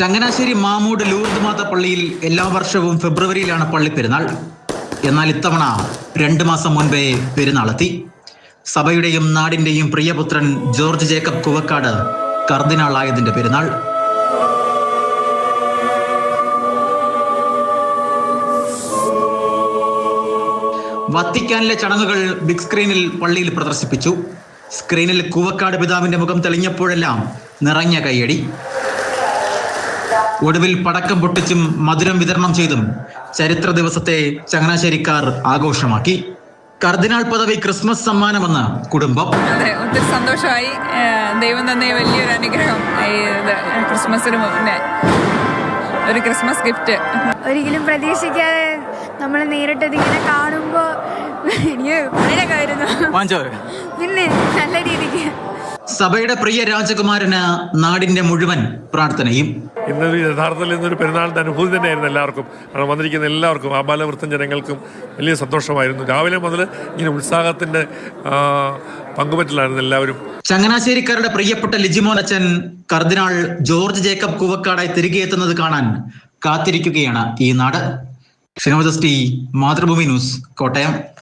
Changanassery Mamood Lourdes മാത പള്ളിയിൽ എല്ലാ വർഷവും ഫെബ്രുവരിയിലാണ് പള്ളി പെരുന്നാൾ. എന്നാൽ ഇത്തവണ രണ്ട് മാസം മുൻപേ പെരുന്നാളെത്തി. സഭയുടെയും നാടിന്റെയും പ്രിയപുത്രൻ ജോർജ് ജേക്കബ് കുവക്കാട് കർദിനാളായതിന്റെ പെരുന്നാൾ. വത്തിക്കാനിലെ ചടങ്ങുകൾ ബിഗ് സ്ക്രീനിൽ പള്ളിയിൽ പ്രദർശിപ്പിച്ചു. സ്ക്രീനിൽ കൂവക്കാട് പിതാവിന്റെ മുഖം തെളിഞ്ഞപ്പോഴെല്ലാം നിറഞ്ഞ കൈയടി ഒടുവിൽ പടക്കം പൊട്ടിച്ചും മധുരം വിതരണം ചെയ്തും ചരിത്ര ദിവസത്തെ ചങ്ങനാശ്ശേരിക്കാർ ആഘോഷമാക്കി. കർദിനാൾ പദവി ക്രിസ്മസ് സമ്മാനമെന്ന് കുടുംബം. അതെ ഒത്തിരി സന്തോഷമായി. ദൈവം തന്നെ വലിയൊരു അനുഗ്രഹം. ക്രിസ്മസിന് മുന്നേ. ഒരു ക്രിസ്മസ് ഗിഫ്റ്റ്. ഒരിക്കലും പ്രതീക്ഷിക്കാതെ നമ്മൾ നേരിട്ട് ഇങ്ങനെ കാണുമ്പോൾ എനിക്ക് പിന്നെ നല്ല രീതിക്ക്. സഭയുടെ പ്രിയ രാജകുമാരന് നാടിന്റെ മുഴുവൻ പ്രാർത്ഥനയും. ഇന്നൊരു യഥാർത്ഥത്തിൽ ഇന്നൊരു പെരുന്നാളിന്റെ അനുഭൂതി തന്നെയായിരുന്നു എല്ലാവർക്കും. കാരണം വന്നിരിക്കുന്ന എല്ലാവർക്കും ആബാലവൃത്തം ജനങ്ങൾക്കും വലിയ സന്തോഷമായിരുന്നു. രാവിലെ മുതൽ ഇങ്ങനെ ഉത്സാഹത്തിന്റെ പങ്കുപറ്റലായിരുന്നു എല്ലാവരും. ചങ്ങനാശ്ശേരിക്കാരുടെ പ്രിയപ്പെട്ട ലിജിമോൻ അച്ഛൻ കർദിനാൾ ജോർജ് ജേക്കബ് കൂവക്കാടായി തിരികെ എത്തുന്നത് കാണാൻ കാത്തിരിക്കുകയാണ് ഈ നാട്. ഷിനോദസ്റ്റി മാതൃഭൂമി ന്യൂസ് കോട്ടയം.